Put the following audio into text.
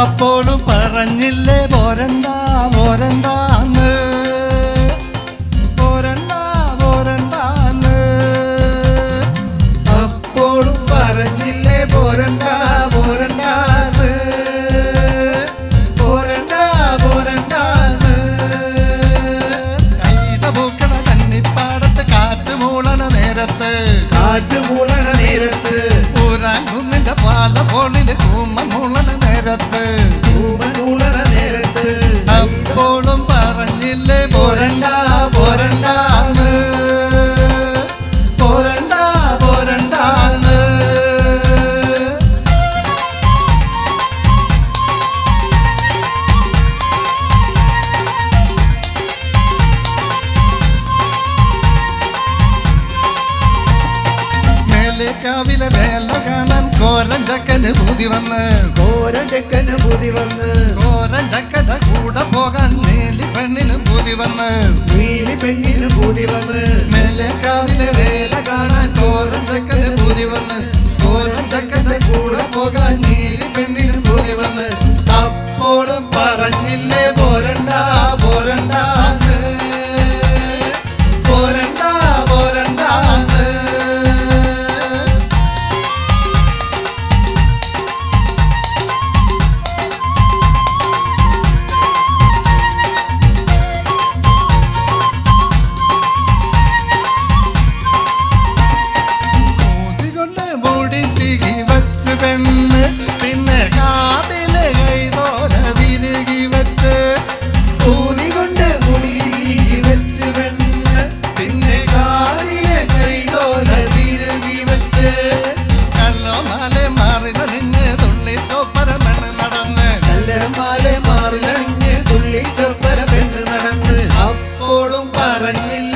അപ്പോഴും പറഞ്ഞില്ലേ പോരണ്ട പോരണ്ട. മേലേക്കാവിലെ വേല കാണാൻ കോരൻ ചക്കന് ബുദ്ധി വന്ന്. കോരഞ്ചക്കന് ചെക്കന് പുതി വന്ന്. കോരൻ ചക്കന്റെ കൂടെ പോകാൻ നീലി പെണ്ണിന് ബുദ്ധി വന്ന്. നീലി പെണ്ണിന് പുതി വന്ന്. മേലേക്കാവിലെ വേല കാണാൻ കോരൻ ചക്കന് ബുദ്ധി വന്ന്. കോരൻ ചക്കന്റെ കൂടെ പോകാൻ നീലി പെണ്ണിന് ബുദ്ധി വന്ന്. അപ്പോഴും പറഞ്ഞില്ലേ പറഞ്ഞില്ല.